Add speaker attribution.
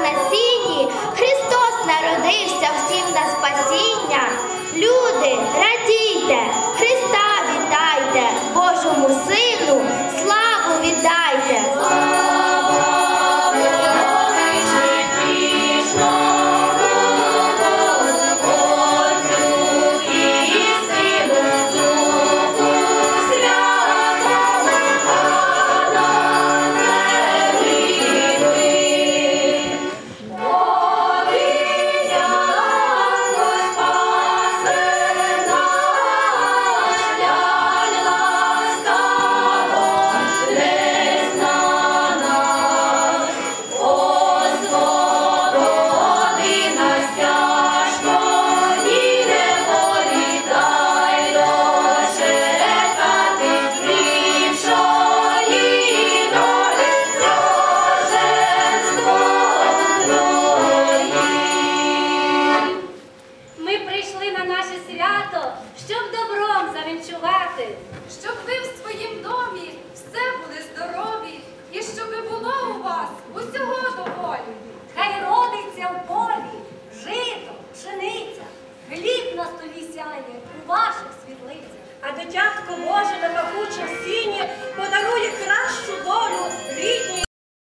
Speaker 1: на сіні Христос народився всім на спасіння. Люди, радіють.
Speaker 2: дитятко Боже на пахучому сіні подарує кращу долю.